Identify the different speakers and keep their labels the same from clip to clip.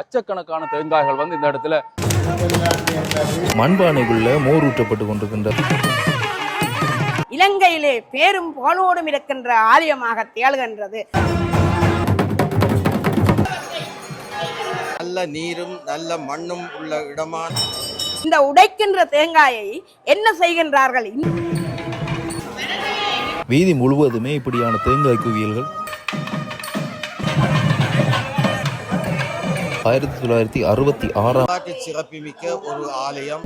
Speaker 1: லட்சக்கணக்கான தேங்காய்கள் வந்து இந்த இடத்துல
Speaker 2: மண்பானைக்குள்ள மோர் ஊற்றப்பட்டு கொண்டிருக்கின்ற
Speaker 3: இலங்கையிலே பேரும் புகழோடும் இருக்கின்ற ஆலயமாக திகழ்கின்றது.
Speaker 4: நல்ல நீரும் நல்ல மண்ணும் உள்ள இடமா
Speaker 3: இந்த உடைக்கின்ற தேங்காயை என்ன செய்கின்றார்கள்?
Speaker 2: வீதி முழுவதுமே இப்படியான தேங்காய் குவியல்கள் ஆயிரத்தி தொள்ளாயிரத்தி அறுபத்தி ஆறாம்
Speaker 4: சிறப்புமிக்க ஒரு ஆலயம்.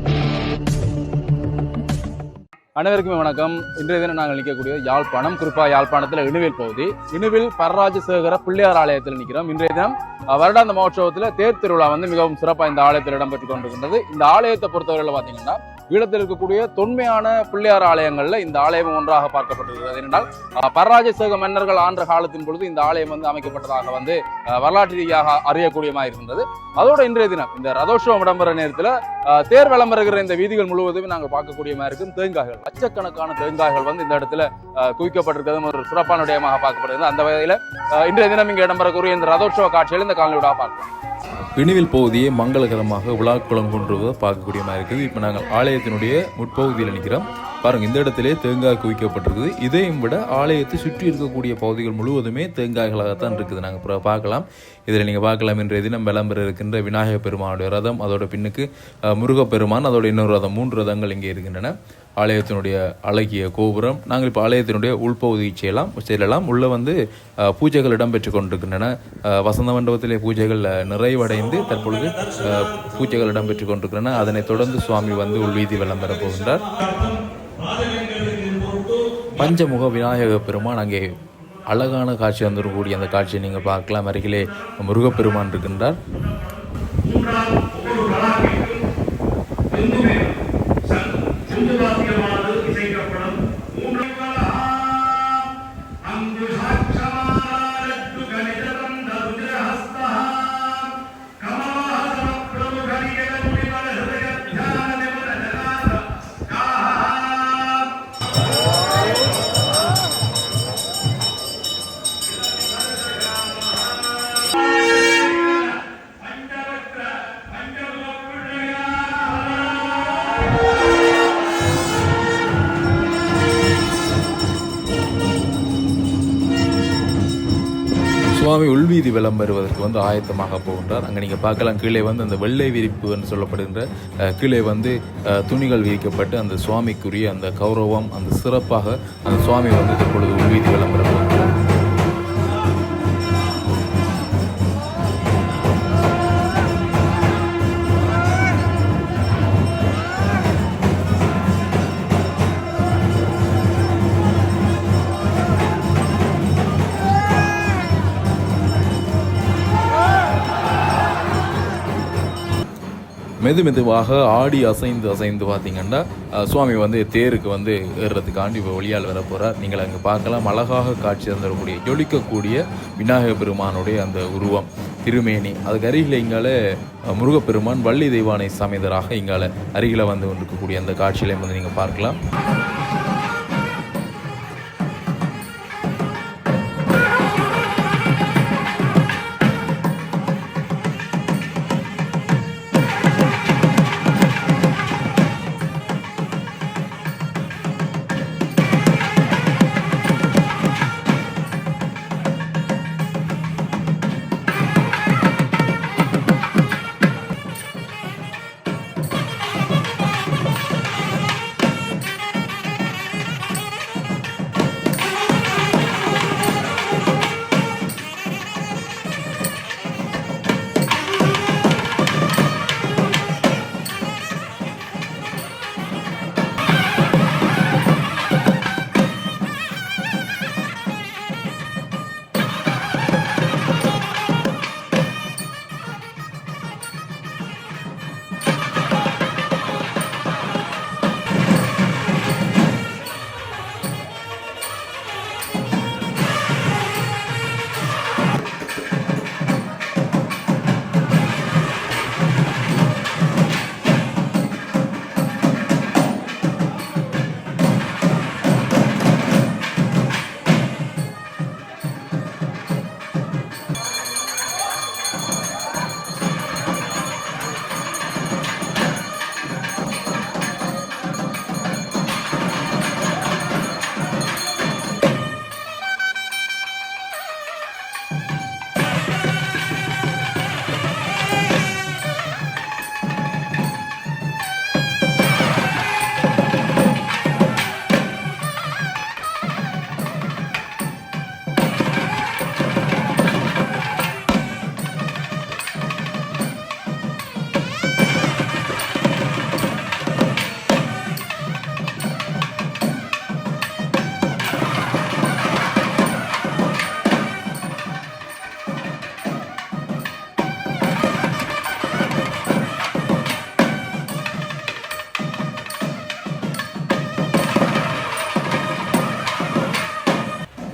Speaker 1: அனைவருக்குமே வணக்கம். இன்றைய தினம் நாங்கள் நிற்கக்கூடிய யாழ்ப்பாணம் குறிப்பாக யாழ்ப்பாணத்தில் இணுவில் பகுதி. இணுவில் பரராஜசேகர பிள்ளையார் ஆலயத்தில் நிற்கிறோம். இன்றைய தினம் வருடாந்த மகோற்சவத்தில் தேர் திருவிழா வந்து மிகவும் சிறப்பாக இந்த ஆலயத்தில் இடம்பெற்று கொண்டிருக்கின்றது. இந்த ஆலயத்தை பொறுத்தவரையில் பார்த்தீங்கன்னா ஈழத்தில் இருக்கக்கூடிய தொன்மையான பிள்ளையார் ஆலயங்களில் இந்த ஆலயம் ஒன்றாக பார்க்கப்பட்டிருக்கிறது. ஏனென்றால் பரராஜசேக மன்னர்கள் ஆண்ட காலத்தின் பொழுது இந்த ஆலயம் வந்து அமைக்கப்பட்டதாக வந்து வரலாற்று ரீதியாக அறியக்கூடியமாக இருக்கின்றது அதோட இன்றைய தினம் இந்த ரதோஷம் இடம்பெற நேரத்தில் தேர் விளம்பருகிற இந்த வீதிகள் முழுவதுமே நாங்கள் பார்க்கக்கூடியமா இருக்கும். தேங்காய்கள் லட்சக்கணக்கான தேங்காய்கள் வந்து இந்த இடத்துல குவிக்கப்பட்டிருக்கிறது. ஒரு சிறப்பான விடயமாக பார்க்கப்படுகிறது. அந்த வகையில் இன்றைய தினம் இங்கே இடம்பெறக்கூடிய இந்த ரதோற்சவ காட்சியில் இந்த காலனியோட பார்க்கலாம்
Speaker 2: இணுவில் பகுதியை மங்களகரமாக விழா குளம் கொன்றுவதை பார்க்கக்கூடிய மாதிரி இருக்குது. இப்போ நாங்கள் ஆலயத்தினுடைய முற்பகுதியில் நிற்கிறோம். பாருங்க இந்த இடத்திலே தேங்காய் குவிக்கப்பட்டிருக்குது. இதையும் விட ஆலயத்தை சுற்றி இருக்கக்கூடிய பகுதிகள் முழுவதுமே தேங்காய்களாகத்தான் இருக்குது. நாங்கள் பார்க்கலாம். இதில் நீங்கள் பார்க்கலாம். இன்றைய தினம் விளம்பர இருக்கின்ற விநாயகப் பெருமானுடைய ரதம் அதோட பின்னுக்கு முருகப்பெருமான் அதோட இன்னொரு ரதம் மூன்று ரதங்கள் இங்கே இருக்கின்றன. ஆலயத்தினுடைய அழகிய கோபுரம் நாங்கள் இப்போ ஆலயத்தினுடைய உள்பகுதிக்கு செய்யலாம் செல்லலாம் உள்ளே வந்து பூஜைகள் இடம்பெற்று கொண்டிருக்கின்றன வசந்த மண்டபத்திலே பூஜைகள் நிறைவடைந்து தற்பொழுது பூஜைகள் இடம்பெற்று கொண்டிருக்கின்றன அதனைத் தொடர்ந்து சுவாமி வந்து உள்வீதி விளம்பர போகின்றார் பஞ்சமுக விநாயக பெருமான் அங்கே அழகான காட்சி வந்துடக்கூடிய அந்த காட்சியை நீங்கள் பார்க்கலாம் அருகிலே முருகப்பெருமான் இருக்கின்றார் சுவாமி உள்வீதி விளம் வருவதற்கு வந்து ஆயத்தமாக போகின்றார். அங்கே நீங்கள் பார்க்கலாம் கீழே வந்து அந்த வெள்ளை விரிப்பு என்று சொல்லப்படுகின்ற கீழே வந்து துணிகள் விரிக்கப்பட்டு அந்த சுவாமிக்குரிய அந்த கௌரவம் அந்த சிறப்பாக அந்த சுவாமி வந்து தற்பொழுது உள்வீதி விளம்பரம் மெது மெதுவாக ஆடி அசைந்து அசைந்து பார்த்தீங்கன்னா சுவாமி வந்து தேருக்கு வந்து ஏறுறதுக்காண்டி இப்போ வழியால் வர போகிறார் நீங்கள் அங்கே பார்க்கலாம். அழகாக காட்சி தந்துடக்கூடிய ஜொலிக்கக்கூடிய விநாயக பெருமானுடைய அந்த உருவம் திருமேனி. அதுக்கு அருகில் இங்காலே முருகப்பெருமான் வள்ளி தெய்வானை சமேதராக இங்கால அருகில் வந்து கொண்டிருக்கக்கூடிய அந்த காட்சியிலையும் வந்து நீங்கள் பார்க்கலாம்.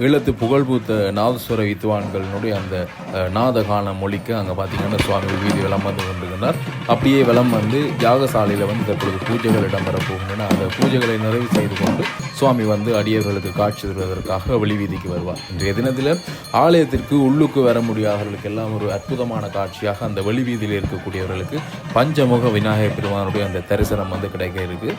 Speaker 5: ஈழத்து புகழ்பூத்த நாதஸ்வர வித்வான்களினுடைய அந்த அஹ், நாதகான மொழிக்கு அங்கே பார்த்தீங்கன்னா சுவாமி வீதி விளம் வந்து கொண்டிருக்கிறார் அப்படியே விளம் வந்து யாகசாலையில் வந்து தற்பொழுது பூஜைகள் இடம்பெற போகின்றன. அந்த பூஜைகளை நிறைவு செய்து கொண்டு சுவாமி வந்து அடியவர்களுக்கு காட்சி தருவதற்காக வழிவீதிக்கு வருவார். இன்றைய தினத்தில் ஆலயத்திற்கு உள்ளுக்கு வர முடியாதவர்களுக்கு எல்லாம் ஒரு அற்புதமான காட்சியாக அந்த வழிவீதியில் இருக்கக்கூடியவர்களுக்கு பஞ்சமுக விநாயகர் பெருமானுடைய அந்த தரிசனம் வந்து கிடைக்க இருக்குது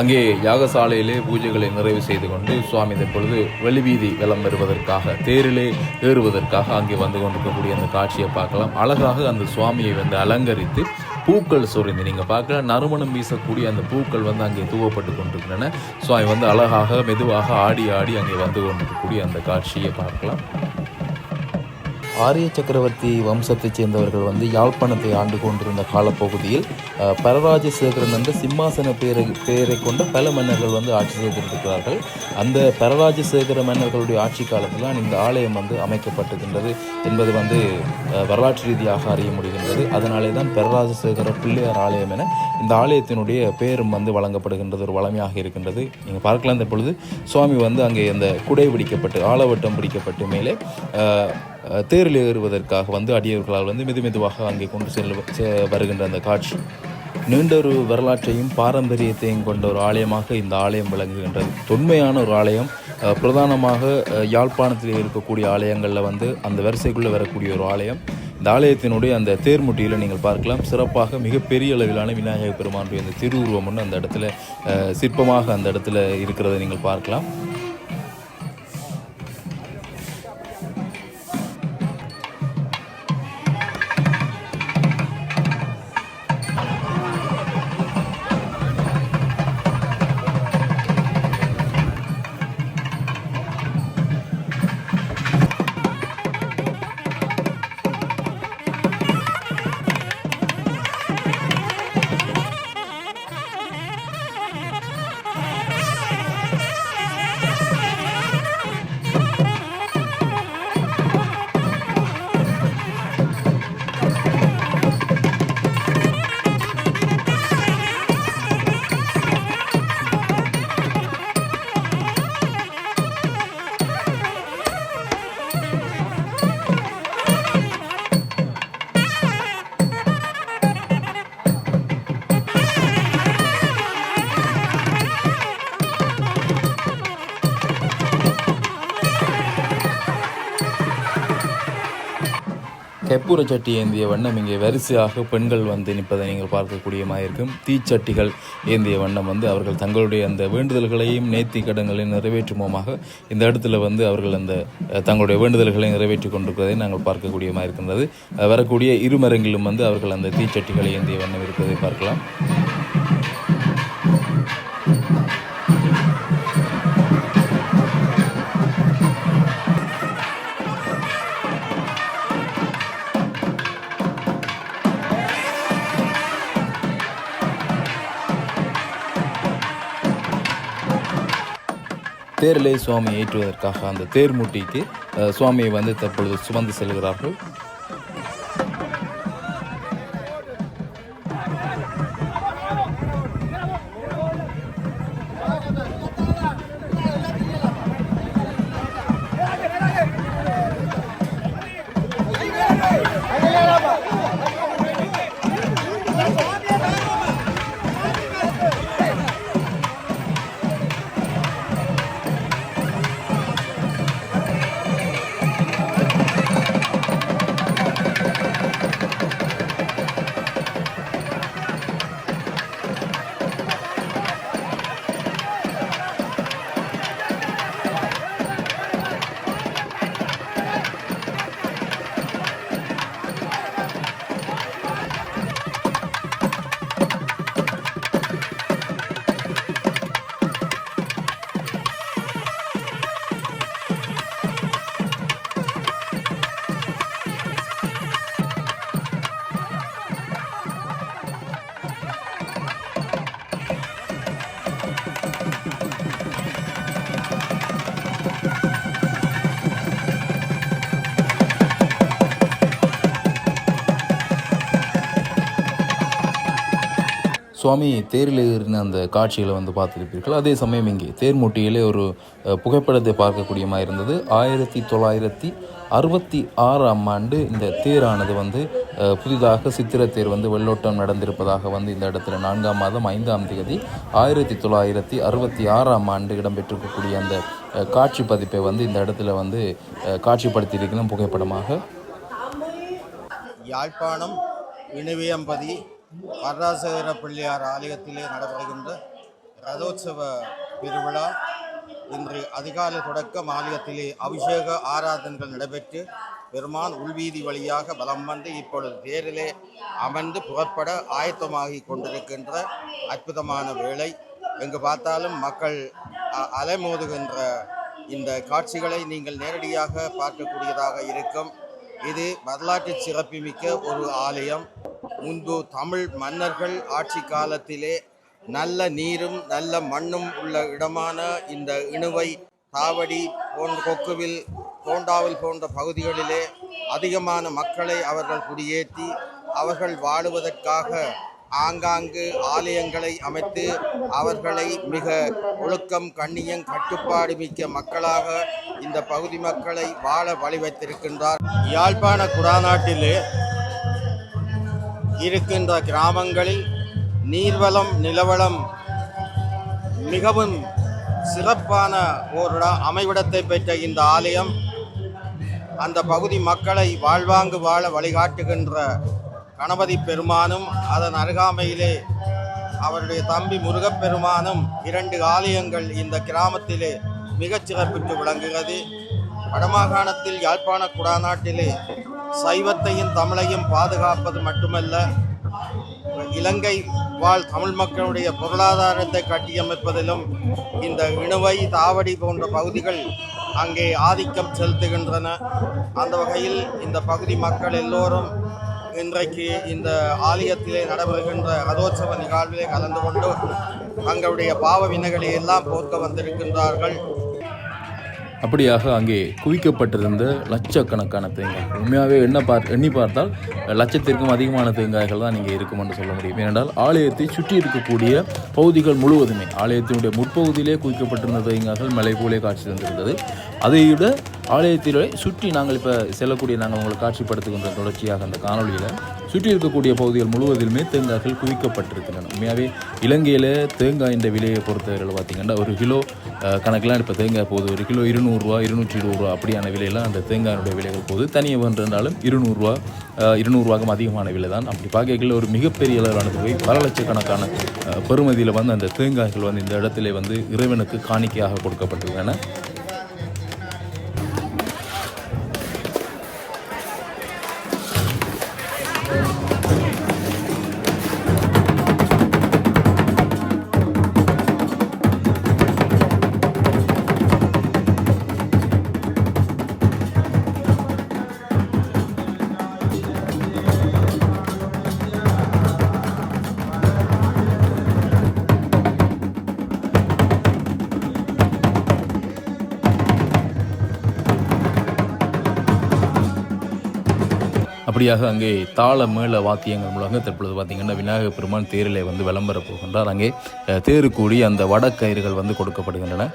Speaker 5: அங்கே யாகசாலையிலே பூஜைகளை நிறைவு செய்து கொண்டு சுவாமி தற்பொழுது வெளிவீதி வலம் வருவதற்காக தேரிலே ஏறுவதற்காக அங்கே வந்து கொண்டிருக்கக்கூடிய அந்த காட்சியை பார்க்கலாம். அழகாக அந்த சுவாமியை வந்து அலங்கரித்து பூக்கள் சொரிந்து நீங்கள் பார்க்கலாம் நறுமணம் வீசக்கூடிய அந்த பூக்கள் வந்து அங்கே தூவப்பட்டு கொண்டிருக்கின்றன. சுவாமி வந்து அழகாக மெதுவாக ஆடி ஆடி அங்கே வந்து கொண்டிருக்கக்கூடிய அந்த காட்சியை பார்க்கலாம்.
Speaker 2: ஆரிய சக்கரவர்த்தி வம்சத்தைச் சேர்ந்தவர்கள் வந்து யாழ்ப்பாணத்தை ஆண்டு கொண்டிருந்த காலப்பகுதியில் பரராஜ சேகரன் என்ற சிம்மாசன பேரை பேரை கொண்ட பல மன்னர்கள் வந்து ஆட்சி செய்திருக்கிறார்கள். அந்த பரராஜ சேகர மன்னர்களுடைய ஆட்சி காலத்தில் தான் இந்த ஆலயம் வந்து அமைக்கப்பட்டிருக்கின்றது என்பது வந்து வரலாற்று ரீதியாக அறிய முடிகின்றது. அதனாலே தான் பரராஜ சேகர பிள்ளையார் ஆலயம் என இந்த ஆலயத்தினுடைய பெயரும் வந்து வழங்கப்படுகின்றது ஒரு வளமையாக இருக்கின்றது. நீங்கள் பார்க்கலாம் இந்த பொழுது சுவாமி வந்து அங்கே அந்த குடை பிடிக்கப்பட்டு ஆலவட்டம் பிடிக்கப்பட்டு மேலே தேரில் ஏறுவதற்காக வந்து அடியவர்களால் வந்து மெது மெதுவாக அங்கே கொண்டு செல்ல வருகின்ற அந்த காட்சி. நீண்ட ஒரு வரலாற்றையும் பாரம்பரியத்தையும் கொண்ட ஒரு ஆலயமாக இந்த ஆலயம் விளங்குகின்றது. தொன்மையான ஒரு ஆலயம். பிரதானமாக யாழ்ப்பாணத்தில் இருக்கக்கூடிய ஆலயங்களில் வந்து அந்த வரிசைக்குள்ளே வரக்கூடிய ஒரு ஆலயம். இந்த ஆலயத்தினுடைய அந்த தேர்முட்டியில் நீங்கள் பார்க்கலாம். சிறப்பாக மிகப்பெரிய அளவிலான விநாயகர் பெருமானுடைய அந்த திருவுருவம் ஒன்று அந்த இடத்துல சிற்பமாக அந்த இடத்துல இருக்கிறத நீங்கள் பார்க்கலாம். கெப்பூர சட்டி ஏந்திய வண்ணம் இங்கே வரிசையாக பெண்கள் வந்து நிற்பதை நீங்கள் பார்க்கக்கூடியமாக இருக்கும். தீச்சட்டிகள் ஏந்திய வண்ணம் வந்து அவர்கள் தங்களுடைய அந்த வேண்டுதல்களையும் நேர்த்தி கடன்களையும் நிறைவேற்றுமோமாக இந்த இடத்துல வந்து அவர்கள் அந்த தங்களுடைய வேண்டுதல்களை நிறைவேற்றி கொண்டிருக்கிறதை நாங்கள் பார்க்கக்கூடியமாக இருக்கின்றது. வரக்கூடிய இருமரங்கிலும் வந்து அவர்கள் அந்த தீச்சட்டிகளை ஏந்திய வண்ணம் இருப்பதை பார்க்கலாம். தேரிலே சுவாமி ஏற்றுவதற்காக அந்த தேர்மூட்டிக்கு சுவாமியை வந்து தற்பொழுது சுமந்து செல்கிறார்கள். சுவாமி தேரில் ஏறின அந்த காட்சிகளை வந்து பார்த்துருப்பீர்கள். அதே சமயம் இங்கே தேர்மூட்டியிலே ஒரு புகைப்படத்தை பார்க்கக்கூடிய மாதிரி இருந்தது. ஆயிரத்தி தொள்ளாயிரத்தி அறுபத்தி ஆறாம் ஆண்டு இந்த தேரானது வந்து புதிதாக சித்திர தேர் வந்து வெள்ளோட்டம் நடந்திருப்பதாக வந்து இந்த இடத்துல நான்காம் மாதம் ஐந்தாம் தேதி ஆயிரத்தி தொள்ளாயிரத்தி அறுபத்தி ஆறாம் ஆண்டு இடம்பெற்றிருக்கக்கூடிய அந்த காட்சி பதிப்பை வந்து இந்த இடத்துல வந்து காட்சிப்படுத்தியிருக்கணும் புகைப்படமாக.
Speaker 4: யாழ்ப்பாணம் இணுவியம்பதி வரராசகர பிள்ளையார் ஆலயத்திலே நடைபெறுகின்ற ரதோற்சவ திருவிழா. இன்று அதிகாலை தொடக்கம் ஆலயத்திலே அபிஷேக ஆராதனைகள் நடைபெற்று பெருமான் உள்வீதி வழியாக பலம் வந்து இப்பொழுது தேரிலே அமர்ந்து புறப்பட ஆயத்தமாகி கொண்டிருக்கின்ற அற்புதமான வேளை. எங்கு பார்த்தாலும் மக்கள் அ- அலைமோதுகின்ற இந்த காட்சிகளை நீங்கள் நேரடியாக பார்க்கக்கூடியதாக இருக்கும். இது வரலாற்று சிறப்புமிக்க ஒரு ஆலயம். முன்பு தமிழ் மன்னர்கள் ஆட்சி காலத்திலே நல்ல நீரும் நல்ல மண்ணும் உள்ள இடமான இந்த இணுவை தாவடி போன்ற கொக்குவில் தோண்டாவில் போன்ற பகுதிகளிலே அதிகமான மக்களை அவர்கள் குடியேற்றி அவர்கள் வாழுவதற்காக ஆங்காங்கு ஆலயங்களை அமைத்து அவர்களை மிக ஒழுக்கம் கண்ணியம் கட்டுப்பாடு மிக்க மக்களாக இந்த பகுதி மக்களை வாழ வழிவைத்திருக்கின்றார். யாழ்ப்பாண குடாநாட்டிலே இருக்கின்ற கிராமங்களில் நீர்வளம் நிலவளம் மிகவும் சிறப்பான ஒரு அமைவிடத்தை பெற்ற இந்த ஆலயம் அந்த பகுதி மக்களை வாழ்வாங்கு வாழ வழிகாட்டுகின்ற கணபதி பெருமானும் அதன் அருகாமையிலே அவருடைய தம்பி முருகப்பெருமானும் இரண்டு ஆலயங்கள் இந்த கிராமத்திலே மிகச் சிறப்பிட்டு விளங்குகிறது. வடமாகாணத்தில் யாழ்ப்பாண குடாநாட்டிலே சைவத்தையும் தமிழையும் பாதுகாப்பது மட்டுமல்ல இலங்கை வாழ் தமிழ் மக்களுடைய பொருளாதாரத்தை கட்டியமைப்பதிலும் இந்த இணுவை தாவடி போன்ற பகுதிகள் அங்கே ஆதிக்கம் செலுத்துகின்றன. அந்த வகையில் இந்த பகுதி மக்கள் எல்லோரும் இன்றைக்கு இந்த ஆலயத்திலே நடைபெறுகின்ற ரதோற்சவ நிகழ்விலே கலந்து கொண்டு தங்களுடைய பாவ வினைகளை எல்லாம் போக்க வந்திருக்கின்றார்கள்.
Speaker 2: அப்படியாக அங்கே குவிக்கப்பட்டிருந்த லட்சக்கணக்கான தேங்காய். உண்மையாகவே என்ன பார் எண்ணி பார்த்தால் லட்சத்திற்கும் அதிகமான தேங்காய்கள் தான் இங்கே இருக்கும் என்று சொல்ல முடியும். ஏனென்றால் ஆலயத்தை சுற்றி இருக்கக்கூடிய பகுதிகள் முழுவதுமே ஆலயத்தினுடைய முற்பகுதியிலே குவிக்கப்பட்டிருந்த தேங்காய்கள் மலை போலே காட்சி தந்திருந்தது. அதைவிட ஆலயத்திலே சுற்றி நாங்கள் இப்போ செல்லக்கூடிய நாங்கள் உங்களுக்கு காட்சிப்படுத்துகின்ற தொடர்ச்சியாக அந்த காணொளியில் சுற்றி இருக்கக்கூடிய பகுதிகள் முழுவதிலுமே தேங்காய்கள் குவிக்கப்பட்டிருக்கின்றன. உண்மையாகவே இலங்கையில் தேங்காயின் விலையை பொறுத்தவரையில் பார்த்தீங்கன்னா ஒரு கிலோ கணக்கெலாம் இப்போ தேங்காய் போகுது ஒரு கிலோ இருநூறுவா இருநூற்றி இருபதுரூவா அப்படியான விலையெல்லாம் அந்த தேங்காயினுடைய விலைகள் போகுது தனியாக வென்றாலும் இருநூறுவா இருநூறுவாக்கும் அதிகமான விலை தான் அப்படி பார்க்கல ஒரு மிகப்பெரிய அளவிலான தொகை பல லட்சக்கணக்கான பெருமதியில் வந்து அந்த தேங்காய்கள் வந்து இந்த இடத்துல வந்து இறைவனுக்கு காணிக்கையாக கொடுக்கப்பட்டிருக்கின்றன. அப்படியாக அங்கே தாள மேள வாத்தியங்கள் மூலமாக தற்பொழுது பார்த்தீங்கன்னா விநாயகர் பெருமான் தேரிலே வந்து விளம்பர போகின்றார். அங்கே தேருக்கூடி தேரு கூடி அந்த வடக்கயிறுகள் வந்து கொடுக்கப்படுகின்றன.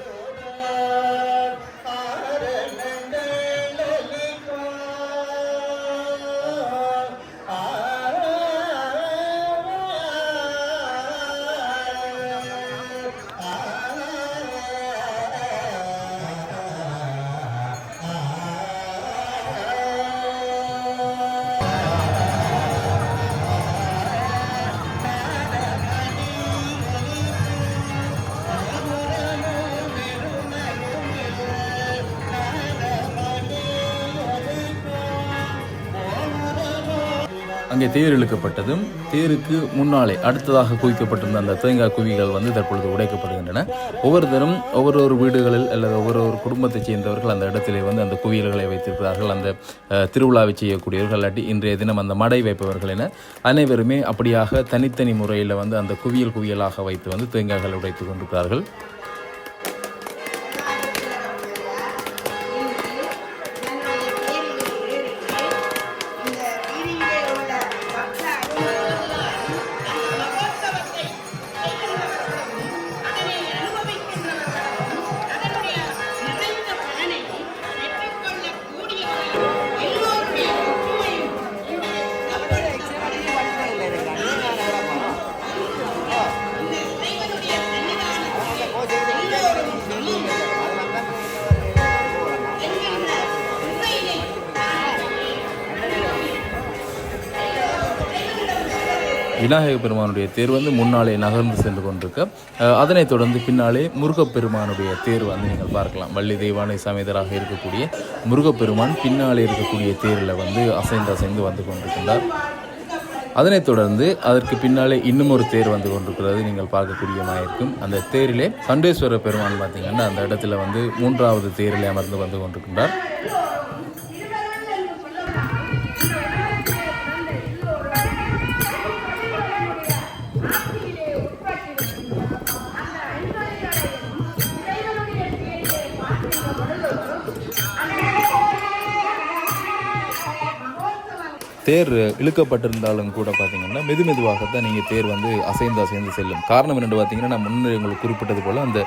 Speaker 2: அங்கே தேர் இழுக்கப்பட்டதும் தேருக்கு முன்னாலே அடுத்ததாக குவிக்கப்பட்டிருந்த அந்த தேங்காய் குவிகள் வந்து தற்பொழுது உடைக்கப்படுகின்றன. ஒவ்வொருத்தரும் ஒவ்வொரு ஒரு வீடுகளில் அல்லது ஒவ்வொரு ஒரு குடும்பத்தைச் சேர்ந்தவர்கள் அந்த இடத்திலே வந்து அந்த குவியல்களை வைத்திருக்கிறார்கள். அந்த திருவிழாவை செய்யக்கூடியவர்கள் இல்லாட்டி இன்றைய தினம் அந்த மடை வைப்பவர்கள் என அனைவருமே அப்படியாக தனித்தனி முறையில் வந்து அந்த குவியல் குவியலாக வைத்து வந்து தேங்காய்கள் உடைத்து கொண்டிருக்கிறார்கள். விநாயக பெருமானுடைய தேர் வந்து முன்னாலே நகர்ந்து சென்று கொண்டிருக்க. அதனைத் தொடர்ந்து பின்னாலே முருகப்பெருமானுடைய தேர் வந்து நீங்கள் பார்க்கலாம். வள்ளி தெய்வானை சமேதராக இருக்கக்கூடிய முருகப்பெருமான் பின்னாலே இருக்கக்கூடிய தேரில் வந்து அசைந்து அசைந்து வந்து கொண்டிருக்கின்றார். அதனைத் தொடர்ந்து அதற்கு பின்னாலே இன்னும் ஒரு தேர் வந்து கொண்டிருக்கிறது. நீங்கள் பார்க்கக்கூடியமாக இருக்கும் அந்த தேரிலே சண்டேஸ்வர பெருமான் பார்த்தீங்கன்னா அந்த இடத்துல வந்து மூன்றாவது தேரிலே அமர்ந்து வந்து கொண்டிருக்கின்றார். தேர் இழுக்கப்பட்டிருந்தாலும் கூட பார்த்தீங்கன்னா மெது மெதுவாகத்தான் நீங்கள் தேர் வந்து அசைந்து அசைந்து செல்லும். காரணம் என்னென்னு பார்த்தீங்கன்னா நான் முன்னே உங்களுக்கு குறிப்பிட்டது போல் அந்த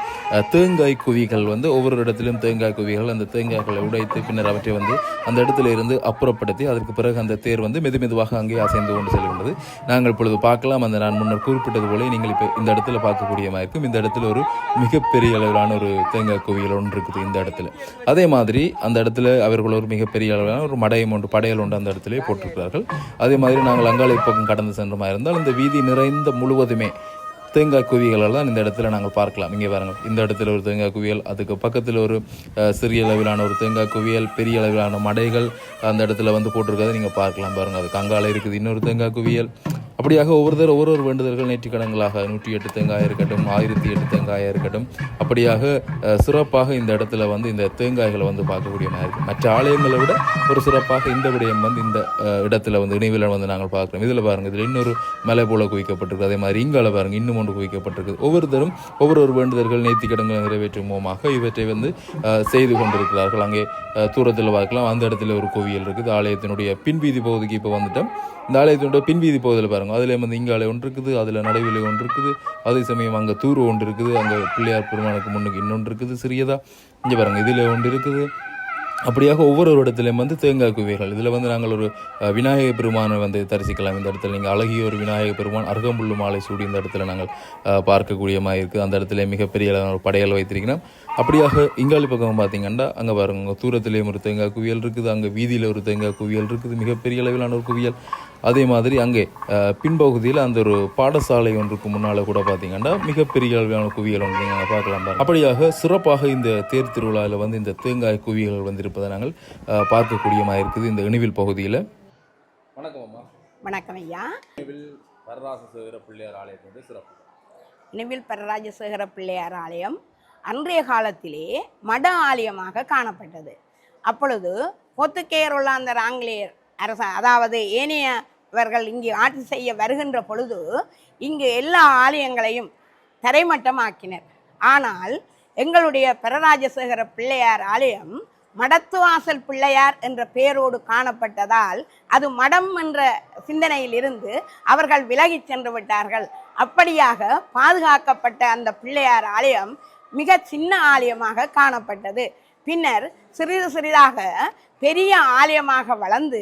Speaker 2: தேங்காய் குவிகள் வந்து ஒவ்வொரு இடத்திலும் தேங்காய் குவிகள் அந்த தேங்காய்களை உடைத்து பின்னர் அவற்றை வந்து அந்த இடத்துல இருந்து அப்புறப்படுத்தி அதற்கு பிறகு அந்த தேர் வந்து மெது மெதுவாக அங்கே அசைந்து கொண்டு செல்கின்றது. நாங்கள் இப்பொழுது பார்க்கலாம். அந்த நான் முன்னர் குறிப்பிட்டது போல நீங்கள் இப்போ இந்த இடத்துல பார்க்கக்கூடிய மாதிரி இருக்கும் இந்த இடத்துல ஒரு மிகப்பெரிய அளவிலான ஒரு தேங்காய் குவிகள் ஒன்று இருக்குது இந்த இடத்துல. அதே மாதிரி அந்த இடத்துல அவர்கள் ஒரு மிகப்பெரிய அளவிலான ஒரு மடையம் ஒன்று படையல் ஒன்று அந்த இடத்துல போட்டிருக்கிறார்கள் அதே மாதிரி நாங்கள் அங்காளை பக்கம் கடந்து சென்றமாக இருந்தால் இந்த வீதி நிறைந்த முழுவதுமே தேங்காய் குவிகளெல்லாம் தான் இந்த இடத்துல நாங்கள் பார்க்கலாம். இங்கே பாருங்கள் இந்த இடத்துல ஒரு தேங்காய் குவியல் அதுக்கு பக்கத்தில் ஒரு சிறிய அளவிலான ஒரு தேங்காய் குவியல் பெரிய அளவிலான மடைகள் அந்த இடத்துல வந்து போட்டிருக்கிறத நீங்கள் பார்க்கலாம். பாருங்கள் அதுக்கு கங்காலை இருக்குது இன்னொரு தேங்காய் குவியல். அப்படியாக ஒவ்வொருத்தர் ஒரு ஒரு வேண்டுதல்கள் நேற்றுக்கடங்களாக நூற்றி எட்டு தேங்காய் இருக்கட்டும் ஆயிரத்தி எட்டு தேங்காயாக இருக்கட்டும். அப்படியாக சிறப்பாக இந்த இடத்துல வந்து இந்த தேங்காய்களை வந்து பார்க்கக்கூடிய மாதிரி மற்ற ஆலயங்களை விட ஒரு சிறப்பாக இந்த விடயம் வந்து இந்த இடத்துல வந்து இணைவில் வந்து நாங்கள் பார்க்குறோம். இதில் பாருங்கள் இதில் இன்னொரு மலை போல குவிக்கப்பட்டிருக்கு. அதே மாதிரி இங்கால பாருங்கள் இன்னும் ஒன்று குவிக்கப்பட்டிருக்கு. ஒவ்வொருத்தரும் ஒவ்வொரு வேண்டுதல்கள் நேர்த்தி கடன்களை நிறைவேற்றும் மூலமாக இவற்றை வந்து செய்து கொண்டிருக்கிறார்கள். அங்கே தூரத்தில் பார்க்கலாம். அந்த இடத்துல ஒரு கோவில் இருக்குது. ஆலயத்தினுடைய பின்வீதி பகுதிக்கு இப்போ வந்துட்டோம். இந்த ஆலயத்தினுடைய பின்வீதி பகுதியில் பாருங்க. அதில் வந்து இங்காலே ஒன்று இருக்குது அதில் நடைவிலை ஒன்று இருக்குது அதே சமயம் அங்கே தூர் ஒன்று இருக்குது அங்கே பிள்ளையார் பெருமானுக்கு முன்னுக்கு இன்னொன்று இருக்குது சிறியதா. இங்கே பாருங்க இதில் ஒன்று இருக்குது அப்படியாக ஒவ்வொரு ஒரு இடத்துலையும் வந்து தேங்காய் குவியல்கள். இதில் வந்து நாங்கள் ஒரு விநாயக பெருமானை வந்து தரிசிக்கலாம். இந்த இடத்துல நீங்கள் அழகிய ஒரு விநாயக பெருமான் அருகம்புல்லு மாலை சூடி இந்த இடத்துல நாங்கள் பார்க்கக்கூடிய மாதிரி இருக்குது. அந்த இடத்துல மிகப்பெரிய ஒரு படையல் வைத்திருக்கிறோம். அப்படியாக இங்காலி பக்கம் பார்த்தீங்கன்னா அங்கே பாருங்க தூரத்திலேயும் ஒரு தேங்காய் குவியல் இருக்குது அங்கே வீதியில் ஒரு தேங்காய் குவியல் இருக்குது மிகப்பெரிய அளவிலான ஒரு குவியல். அதே மாதிரி அங்கே பின்பகுதியில் அந்த ஒரு பாடசாலை ஒன்றுக்கு முன்னால் கூட பார்த்தீங்கன்னா மிகப்பெரிய அளவிலான குவியல் ஒன்று நீங்கள் பார்க்கலாம். அப்படியாக சிறப்பாக இந்த தேர் திருவிழாவில் வந்து இந்த தேங்காய் குவியல்கள் வந்து இருப்பதை நாங்கள் அஹ், பார்க்கக்கூடிய மாதிரி இருக்குது இந்த இணுவில் பகுதியில். வணக்கம் அம்மா.
Speaker 3: வணக்கம் ஐயா.
Speaker 2: வரராசேகர பிள்ளையார் ஆலயத்தினுடைய சிறப்பு.
Speaker 3: நிவில் பரராஜசேகர பிள்ளையார் ஆலயம். அன்றைய காலத்திலே மட ஆலயமாக காணப்பட்டது. அப்பொழுது போத்துக்கேயர் உள்ளாந்தர் ஆங்கிலேயர் அரச அதாவது ஏனையவர்கள் இங்கு ஆட்சி செய்ய வருகின்ற பொழுது இங்கு எல்லா ஆலயங்களையும் தரைமட்டமாக்கினர். ஆனால் எங்களுடைய பரராஜசேகர பிள்ளையார் ஆலயம் மடத்துவாசல் பிள்ளையார் என்ற பெயரோடு காணப்பட்டதால் அது மடம் என்ற சிந்தனையிலிருந்து அவர்கள் விலகிச் சென்று விட்டார்கள். அப்படியாக பாதுகாக்கப்பட்ட அந்த பிள்ளையார் ஆலயம் மிக சின்ன ஆலயமாக காணப்பட்டது. பின்னர் சிறிது சிறிதாக பெரிய ஆலயமாக வளர்ந்து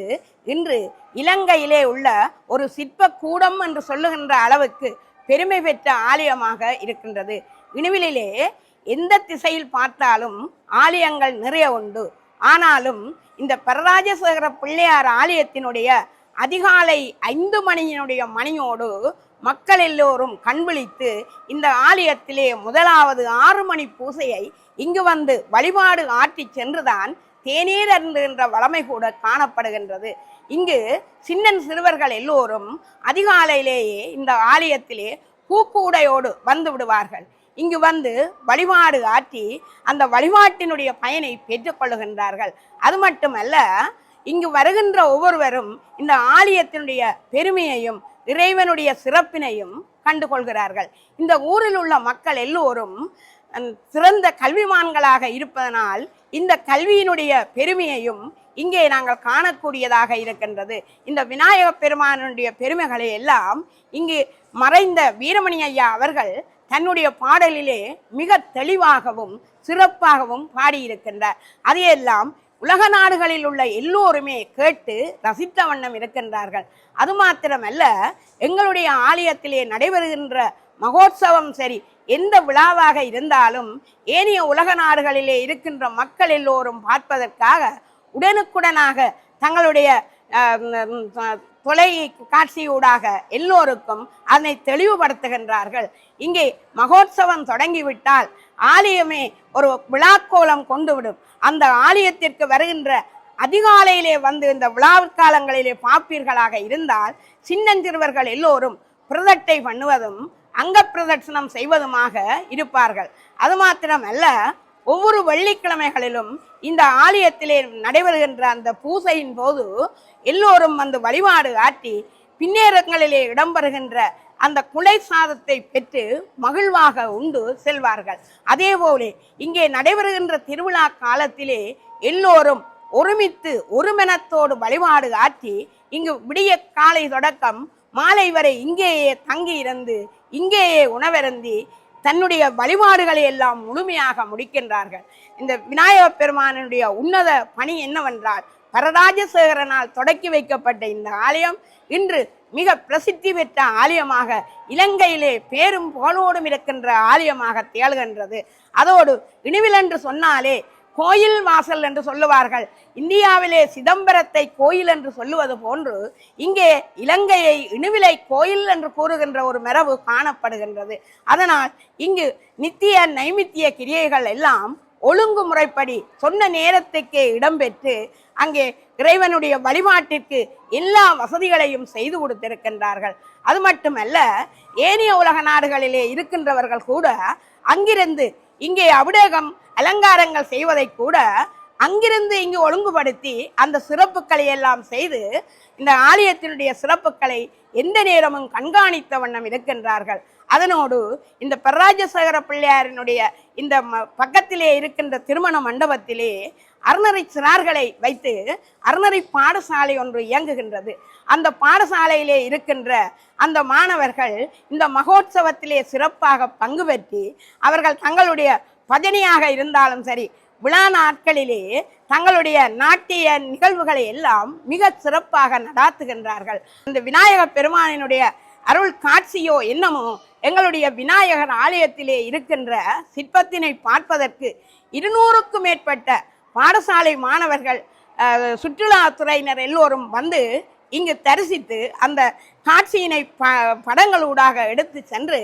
Speaker 3: இன்று இலங்கையிலே உள்ள ஒரு சிற்ப கூடம் என்று சொல்லுகின்ற அளவுக்கு பெருமை பெற்ற ஆலயமாக இருக்கின்றது. இனிவிலே எந்த திசையில் பார்த்தாலும் ஆலயங்கள் நிறைய உண்டு. ஆனாலும் இந்த பரராஜசேகர பிள்ளையார் ஆலயத்தினுடைய அதிகாலை ஐந்து மணியினுடைய மணியோடு மக்கள் எல்லோரும் கண்விழித்து இந்த ஆலயத்திலே முதலாவது ஆறு மணி பூசையை இங்கு வந்து வழிபாடு ஆற்றி சென்றுதான் தேநீர் அருந்துகின்ற வளமை கூட காணப்படுகின்றது. இங்கு சின்னன் சிறுவர்கள் எல்லோரும் அதிகாலையிலேயே இந்த ஆலயத்திலே பூக்கூடையோடு வந்து விடுவார்கள். இங்கு வந்து வழிபாடு ஆற்றி அந்த வழிபாட்டினுடைய பயனை பெற்றுக்கொள்ளுகின்றார்கள் அது மட்டுமல்ல இங்கு வருகின்ற ஒவ்வொருவரும் இந்த ஆலயத்தினுடைய பெருமையையும் இறைவனுடைய சிறப்பினையும் கண்டுகொள்கிறார்கள். இந்த ஊரில் உள்ள மக்கள் எல்லோரும் சிறந்த கல்விமான்களாக இருப்பதனால் இந்த கல்வியினுடைய பெருமையையும் இங்கே நாங்கள் காணக்கூடியதாக இருக்கின்றது. இந்த விநாயக பெருமானுடைய பெருமைகளை எல்லாம் இங்கு மறைந்த வீரமணி ஐயா அவர்கள் தன்னுடைய பாடலிலே மிக தெளிவாகவும் சிறப்பாகவும் பாடியிருக்கின்றார். அதையெல்லாம் உலக நாடுகளில் உள்ள எல்லோருமே கேட்டு ரசித்த வண்ணம் இருக்கின்றார்கள். அது மாத்திரமல்ல எங்களுடைய ஆலயத்திலே நடைபெறுகின்ற மகோத்சவம் சரி எந்த விழாவாக இருந்தாலும் ஏனைய உலக நாடுகளிலே இருக்கின்ற மக்கள் எல்லோரும் பார்ப்பதற்காக உடனுக்குடனாக தங்களுடைய தொலை காட்சியூடாக எல்லோருக்கும் அதனை தெளிவுபடுத்துகின்றார்கள். இங்கே மகோத்சவம் தொடங்கிவிட்டால் ஆலயமே ஒரு விழாக்கோலம் கொண்டுவிடும். அந்த ஆலயத்திற்கு வருகின்ற அதிகாலையிலே வந்து இந்த விழாக்காலங்களிலே பார்ப்பீர்களாக இருந்தால் சின்னஞ்சிறுவர்கள் எல்லோரும் பிரதட்டை பண்ணுவதும் அங்க பிரதட்சணம் செய்வதுமாக இருப்பார்கள். அது மாத்திரமல்ல ஒவ்வொரு வெள்ளிக்கிழமைகளிலும் இந்த ஆலயத்திலே நடைபெறுகின்ற அந்த பூசையின் போது எல்லோரும் வந்து வழிபாடு ஆட்டி பின்னேரங்களிலே இடம்பெறுகின்ற அந்த குலை சாதத்தை பெற்று மகிழ்வாக உண்டு செல்வார்கள். அதேபோல இங்கே நடைபெறுகின்ற திருவிழா காலத்திலே எல்லோரும் ஒருமித்து ஒருமனத்தோடு வழிபாடு ஆற்றி இங்கு விடிய காலை தொடக்கம் மாலை வரை இங்கேயே தங்கி இருந்து இங்கேயே உணவருந்தி தன்னுடைய வழிபாடுகளை எல்லாம் முழுமையாக முடிக்கின்றார்கள். இந்த விநாயக பெருமானுடைய உன்னத பணி என்னவென்றால் பரராஜசேகரனால் தொடக்கி வைக்கப்பட்ட இந்த ஆலயம் இன்று மிக பிரசித்தி பெற்ற ஆலயமாக இலங்கையிலே பேரும் புகழோடும் இருக்கின்ற ஆலயமாக திகழ்கின்றது. அதோடு இனிவில் என்று சொன்னாலே கோயில் வாசல் என்று சொல்லுவார்கள். இந்தியாவிலே சிதம்பரத்தை கோயில் என்று சொல்லுவது போன்று இங்கே இலங்கையை இணுவிலை கோயில் என்று கூறுகின்ற ஒரு மரபு காணப்படுகின்றது. அதனால் இங்கு நித்திய நைமித்திய கிரியைகள் எல்லாம் ஒழுங்குமுறைப்படி சொன்ன நேரத்துக்கே இடம்பெற்று அங்கே இறைவனுடைய வழிபாட்டிற்கு எல்லா வசதிகளையும் செய்து கொடுத்திருக்கின்றார்கள். அது மட்டுமல்ல ஏனைய உலக நாடுகளிலே இருக்கின்றவர்கள் கூட அங்கிருந்து இங்கே அபிடேகம் அலங்காரங்கள் செய்வதை கூட அங்கிருந்து இங்கு ஒழுங்குபடுத்தி அந்த சிறப்புக்களை எல்லாம் செய்து இந்த ஆலயத்தினுடைய சிறப்புகளை எந்த நேரமும் கண்காணித்த வண்ணம் இருக்கின்றார்கள். அதனோடு இந்த பராஜசேகர பிள்ளையாரினுடைய இந்த ம- பக்கத்திலே இருக்கின்ற திருமண மண்டபத்திலே அறநறை சிறார்களை வைத்து அறநறை பாடசாலை ஒன்று இயங்குகின்றது. அந்த பாடசாலையிலே இருக்கின்ற அந்த மாணவர்கள் இந்த மகோத்சவத்திலே சிறப்பாக பங்கு பெற்றி அவர்கள் தங்களுடைய பஜனையாக இருந்தாலும் சரி விழா நாட்களிலே தங்களுடைய நாட்டிய நிகழ்வுகளை எல்லாம் மிக சிறப்பாக நடாத்துகின்றார்கள். இந்த விநாயக பெருமானினுடைய அருள் காட்சியோ என்னமோ எங்களுடைய விநாயகர் ஆலயத்திலே இருக்கின்ற சிற்பத்தினை பார்ப்பதற்கு இருநூறுக்கும் மேற்பட்ட பாடசாலை மாணவர்கள் சுற்றுலாத்துறையினர் எல்லோரும் வந்து இங்கு தரிசித்து அந்த காட்சியினை ப படங்களூடாக எடுத்து சென்று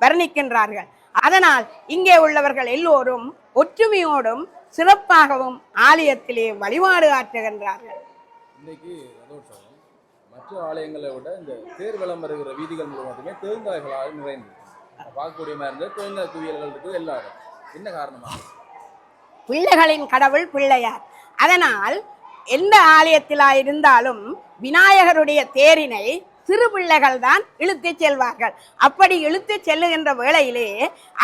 Speaker 3: வர்ணிக்கின்றார்கள். அதனால் இங்கே உள்ளவர்கள் எல்லோரும் ஒற்றுமையோடும் சிறப்பாகவும் ஆலயத்திலே வழிபாடு ஆற்றுகின்றார்கள்.
Speaker 1: மற்ற ஆலயங்களை விட இந்த தேர் வலம் வீதிகள் முழுவதுமே தேங்காய்களால் நிறைந்து பார்க்கக்கூடிய மாதிரி இருந்தது தேங்காய் குவியல்கள் இருக்குது எல்லாரும். என்ன காரணமாக
Speaker 3: பிள்ளைகளின் கடவுள் பிள்ளையார். அதனால் எந்த ஆலயத்திலா இருந்தாலும் விநாயகருடைய தேரினை சிறு பிள்ளைகள் தான் இழுத்து செல்வார்கள். அப்படி இழுத்து செல்லுகின்ற வேளையிலே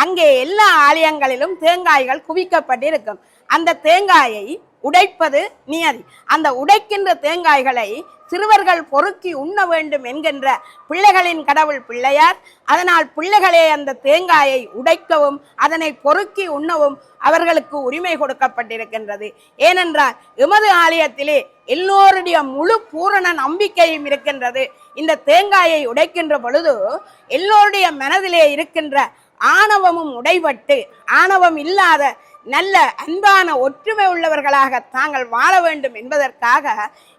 Speaker 3: அங்கே எல்லா ஆலயங்களிலும் தேங்காய்கள் குவிக்கப்பட்டிருக்கும். அந்த தேங்காயை உடைப்பது நியதி. அந்த உடைக்கின்ற தேங்காய்களை சிறுவர்கள் பொறுக்கி உண்ண வேண்டும் என்கின்ற பிள்ளைகளின் கடவுள் பிள்ளையார். அதனால் பிள்ளைகளே அந்த தேங்காயை உடைக்கவும் அதனை பொறுக்கி உண்ணவும் அவர்களுக்கு உரிமை கொடுக்கப்பட்டிருக்கின்றது. ஏனென்றால் எமது ஆலயத்திலே எல்லோருடைய முழு பூரண நம்பிக்கையும் இருக்கின்றது. இந்த தேங்காயை உடைக்கின்ற பொழுது எல்லோருடைய மனதிலே இருக்கின்ற ஆணவமும் உடைபட்டு ஆணவம் இல்லாத நல்ல அன்பான ஒற்றுமை உள்ளவர்களாக தாங்கள் வாழ வேண்டும் என்பதற்காக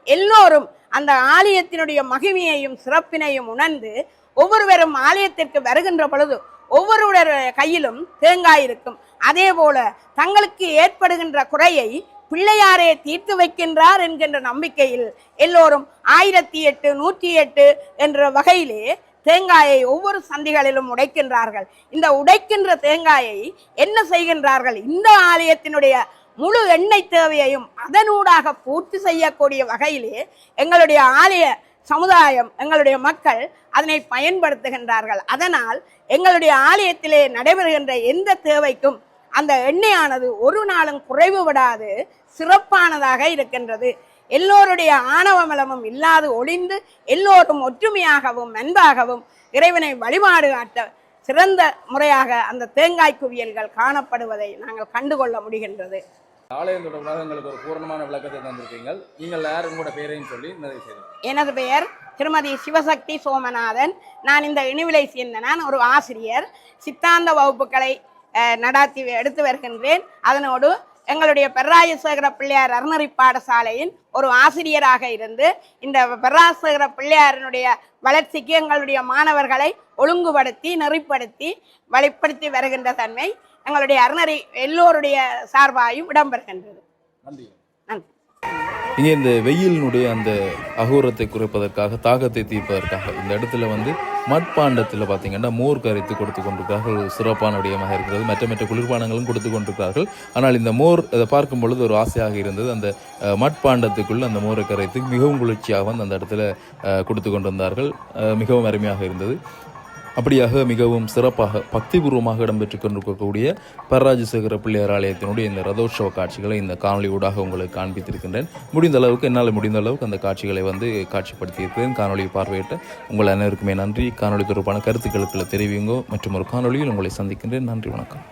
Speaker 3: எல்லோரும் அந்த ஆலயத்தினுடைய மகிமையையும் சிறப்பினையும் உணர்ந்து ஒவ்வொருவரும் ஆலயத்திற்கு வருகின்ற பொழுது ஒவ்வொருவர் கையிலும் தேங்காய் இருக்கும். அதே போல தங்களுக்கு ஏற்படுகின்ற குறையை பிள்ளையாரே தீர்த்து வைக்கின்றார் என்கின்ற நம்பிக்கையில் எல்லோரும் ஆயிரத்தி எட்டு நூற்றி எட்டு என்ற வகையிலே தேங்காயை ஒவ்வொரு சந்திகளிலும் உடைக்கின்றார்கள். இந்த உடைக்கின்ற தேங்காயை என்ன செய்கின்றார்கள்? இந்த ஆலயத்தினுடைய முழு எண்ணெய் தேவையையும் அதனூடாக பூர்த்தி செய்யக்கூடிய வகையிலே எங்களுடைய ஆலய சமுதாயம் எங்களுடைய மக்கள் அதனை பயன்படுத்துகின்றார்கள். அதனால் எங்களுடைய ஆலயத்திலே நடைபெறுகின்ற எந்த தேவைக்கும் அந்த எண்ணெயானது ஒரு நாளும் குறைவு விடாது சிறப்பானதாக இருக்கின்றது. எல்லோருடைய ஆணவமலமும் இல்லாது ஒளிந்து எல்லோரும் ஒற்றுமையாகவும் அன்பாகவும் இறைவனை வழிபாடு காட்ட சிறந்த முறையாக அந்த தேங்காய் குவியல்கள் காணப்படுவதை நாங்கள் கண்டுகொள்ள முடிகின்றது.
Speaker 1: ஆலயம் தொடர்பாக எங்களுக்கு ஒரு பூரணமான விளக்கத்தை தந்திருக்கீங்க. நீங்கள் யார்? உங்களோட பேரையும் சொல்லி
Speaker 3: எனது பெயர் திருமதி சிவசக்தி சோமநாதன். நான் இந்த இணுவிலை சேர்ந்த நான் ஒரு ஆசிரியர். சித்தாந்த வகுப்புகளை நடாத்தி எடுத்து வருகின்றேன். அதனோடு எங்களுடைய பெர்ராஜசேகர பிள்ளையார் அறநறி பாடசாலையின் ஒரு ஆசிரியராக இருந்து இந்த பெர்ராஜசேகர பிள்ளையாரினுடைய வளர்ச்சிக்கு எங்களுடைய மாணவர்களை ஒழுங்குபடுத்தி நெறிப்படுத்தி வழிப்படுத்தி வருகின்ற தன்மை எங்களுடைய அறநறி எல்லோருடைய சார்பாயும் இடம்பெறுகின்றது.
Speaker 1: நன்றி.
Speaker 2: இங்கே இந்த வெயிலினுடைய அந்த அகோரத்தை குறைப்பதற்காக தாகத்தை தீர்ப்பதற்காக இந்த இடத்துல வந்து மட்பாண்டத்தில் பார்த்தீங்கன்னா மோர் கரைத்து கொடுத்து கொண்டிருக்கிறார்கள். ஒரு சிறப்பான விடயமாக இருக்கிறது. மற்ற மற்ற குளிர்பானங்களும் கொடுத்து கொண்டிருக்கிறார்கள். ஆனால் இந்த மோர் அதை பார்க்கும் பொழுது ஒரு ஆசையாக இருந்தது. அந்த அஹ், மட்பாண்டத்துக்குள் அந்த மோரை கரைத்து மிகவும் குளிர்ச்சியாக வந்து அந்த இடத்துல கொடுத்து கொண்டிருந்தார்கள். மிகவும் அருமையாக இருந்தது. அப்படியாக மிகவும் சிறப்பாக பக்திபூர்வமாக இடம்பெற்று கொண்டிருக்கக்கூடிய பரராஜசேகர பிள்ளையார் ஆலயத்தினுடைய இந்த ரதோற்சவ காட்சிகளை இந்த காணொளி ஊடாக உங்களுக்கு காண்பித்திருக்கின்றேன். முடிந்த அளவுக்கு என்னால் முடிந்த அளவுக்கு அந்த காட்சிகளை வந்து காட்சிப்படுத்தியிருக்கிறேன். காணொளியை பார்வையிட்ட உங்கள் அனைவருக்குமே நன்றி. காணொளி தொடர்பான கருத்துக்களுக்கு தெரிவிங்கோ மற்றும் ஒரு காணொளியில் உங்களை சந்திக்கின்றேன். நன்றி வணக்கம்.